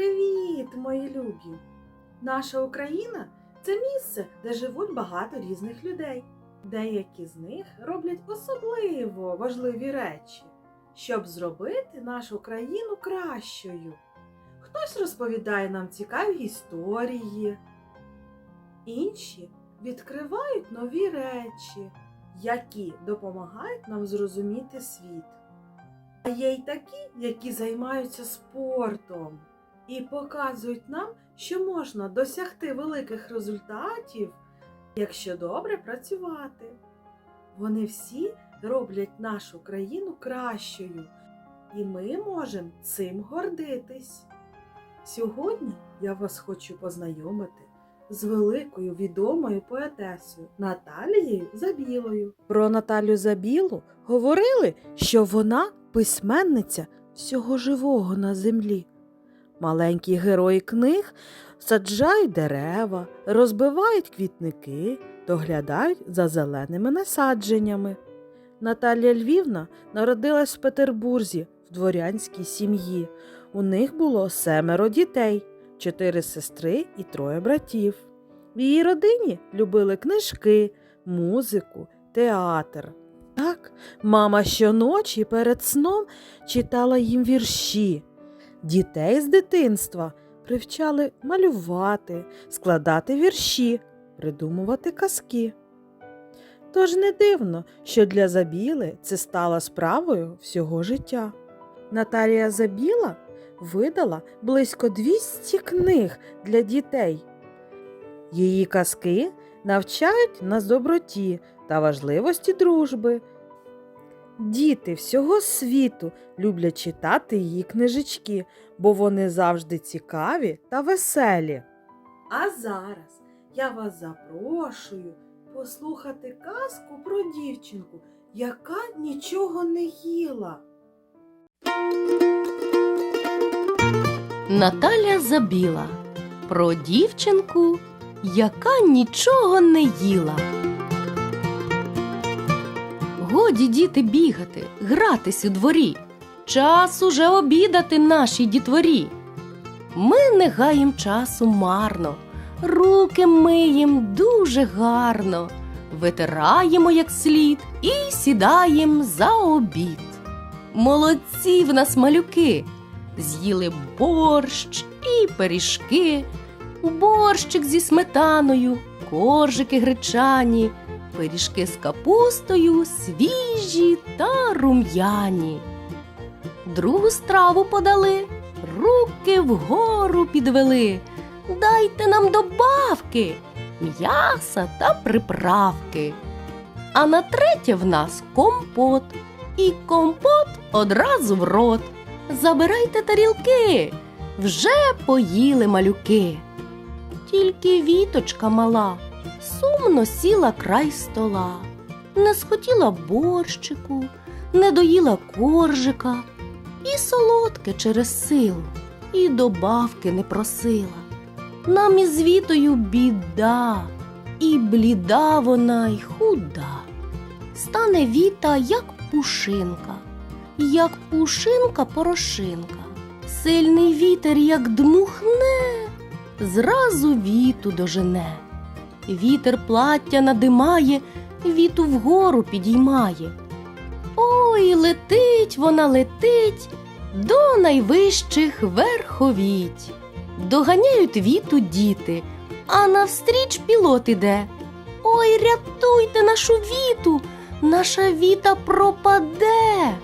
Привіт, мої любі! Наша Україна це місце, де живуть багато різних людей. Деякі з них роблять особливо важливі речі, щоб зробити нашу країну кращою. Хтось розповідає нам цікаві історії, інші відкривають нові речі, які допомагають нам зрозуміти світ. А є й такі, які займаються спортом і показують нам, що можна досягти великих результатів, якщо добре працювати. Вони всі роблять нашу країну кращою, і ми можемо цим гордитись. Сьогодні я вас хочу познайомити з великою відомою поетесою Наталією Забілою. Про Наталю Забілу говорили, що вона письменниця всього живого на землі. Маленькі герої книг саджають дерева, розбивають квітники, доглядають за зеленими насадженнями. Наталія Львівна народилась в Петербурзі в дворянській сім'ї. У них було семеро дітей, чотири сестри і троє братів. В її родині любили книжки, музику, театр. Так, мама щоночі перед сном читала їм вірші. Дітей з дитинства привчали малювати, складати вірші, придумувати казки. Тож не дивно, що для Забіли це стало справою всього життя. Наталія Забіла видала близько 200 книг для дітей. Її казки навчають нас доброті та важливості дружби. Діти всього світу люблять читати її книжечки, бо вони завжди цікаві та веселі. А зараз я вас запрошую послухати казку про дівчинку, яка нічого не їла. Наталя Забіла про дівчинку, яка нічого не їла. Годі діти бігати, гратись у дворі. Час уже обідати нашій дітворі. Ми не гаєм часу марно, руки миєм дуже гарно, витираємо як слід і сідаєм за обід. Молодці в нас малюки, з'їли борщ і пиріжки, борщик зі сметаною, коржики гречані, пиріжки з капустою, свіжі та рум'яні. Другу страву подали, руки вгору підвели. Дайте нам добавки, м'яса та приправки. А на третє в нас компот, і компот одразу в рот. Забирайте тарілки, вже поїли малюки. Тільки віточка мала сумно сіла край стола, не схотіла борщику, не доїла коржика, і солодке через силу, і добавки не просила. Нам із вітою біда, і бліда вона й худа. Стане віта, як пушинка, як пушинка порошинка. Сильний вітер, як дмухне, зразу віту дожене. Вітер плаття надимає, віту вгору підіймає. Ой, летить вона летить до найвищих верховіть. Доганяють віту діти, а навстріч пілот іде. Ой, рятуйте нашу віту, наша віта пропаде.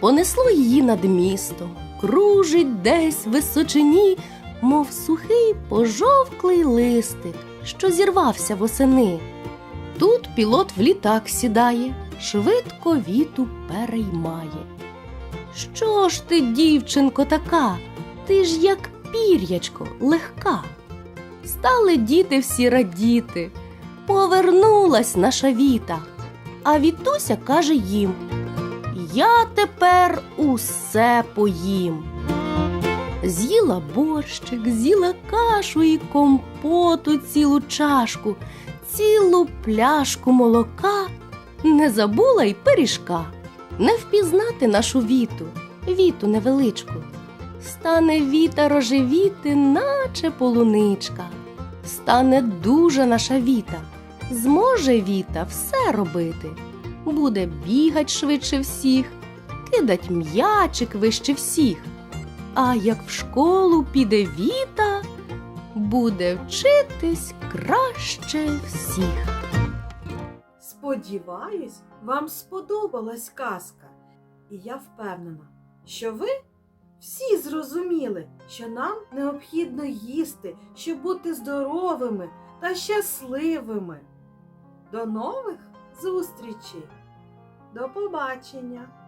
Понесло її над містом, кружить десь в височині, мов сухий пожовклий листик, що зірвався восени. Тут пілот в літак сідає, швидко віту переймає. Що ж ти, дівчинко, така? Ти ж як пір'ячко легка. Стали діти всі радіти. Повернулась наша віта. А Вітуся каже їм: Я тепер усе поїм. З'їла борщик, з'їла кашу і компоту цілу чашку, цілу пляшку молока, не забула й пиріжка, не впізнати нашу віту, віту невеличку. стане віта рожевіти, наче полуничка. Стане дуже наша віта, зможе віта все робити. Буде бігать швидше всіх, кидать м'ячик вище всіх. А як в школу піде віта, буде вчитись краще всіх. Сподіваюсь, вам сподобалась казка, і я впевнена, що ви всі зрозуміли, що нам необхідно їсти, щоб бути здоровими та щасливими. До нових зустрічей! До побачення!